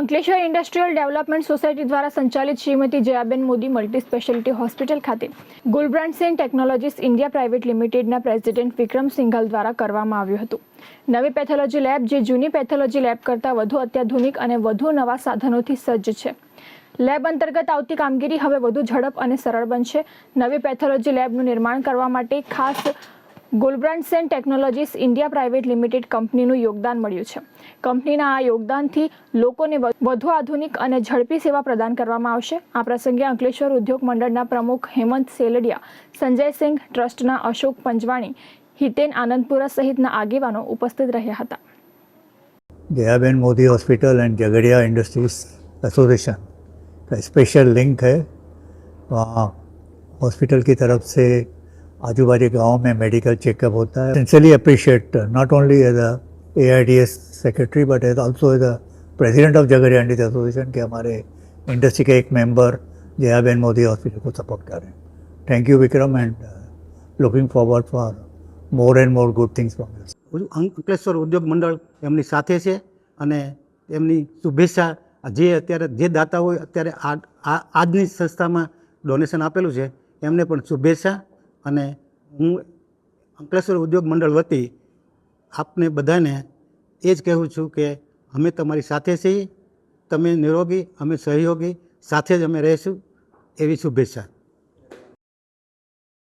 Ankleshwar industrial development society દ્વારા સંચાલિત Shrimati Jayaben Modi multi speciality hospital ખાતે Gulbrandsen technologies India private લિમિટેડના president Vikram Singhal દ્વારા કરવામાં આવ્યું હતું. નવી પેથોલોજી લેબ, જે જૂની પેથોલોજી લેબ કરતાં વધુ અત્યાધુનિક અને વધુ નવા સાધનોથી સજ્જ છે. લેબ અંતર્ગત આવતી કામગીરી હવે વધુ ઝડપ અને સરળ બનશે. નવી પેથોલોજી લેબનું નિર્માણ કરવા માટે ખાસ Gulbrandsen technologies India private limited કંપનીનું યોગદાન મળ્યું છે કંપનીના આ યોગદાનથી લોકોને વ- વધુ આધુનિક અને ઝડપી સેવા પ્રદાન કરવામાં આવશે આ પ્રસંગે અંકલેશ્વર ઉદ્યોગ મંડળના પ્રમુખ હેમંત સેલડિયા સંજય સિંઘ ટ્રસ્ટના અશોક પંજવાણી હિતેન આનંદપુરા સહિતના આગેવાનો ઉપસ્થિત રહ્યા હતા Jayaben Modi hospital and Jhagadia industries association का स्पेशल लिंक है वहाँ हॉस्पिटल की तरफ से आजू बाजू गाँव में मेडिकल चेकअप होता है sincerely appreciate not only as a A I D S secretary but as also as a president of Jhagadia industries association के हमारे इंडस्ट्री के एक मेंबर जयाबेन मोदी हॉस्पिटल को सपोर्ट कर रहे हैं thank you Vikram and looking forward for more and more good things from this ઉદ્યો- Ankleshwar Udyog Mandal એમની સાથે છે અને એમની શુભેચ્છા જે અત્યારે જે દાતા હોય અત્યારે આ આ આજની સંસ્થામાં ડોનેશન આપેલું છે એમને પણ શુભેચ્છા અને હું અંકલેશ્વર ઉદ્યોગ મંડળ વતી આપને બધાને એ જ કહેવું છું કે અમે તમારી સાથે છીએ, તમે નિરોગી, અમે સહયોગી, સાથે જ અમે રહીશું એવી શુભેચ્છા.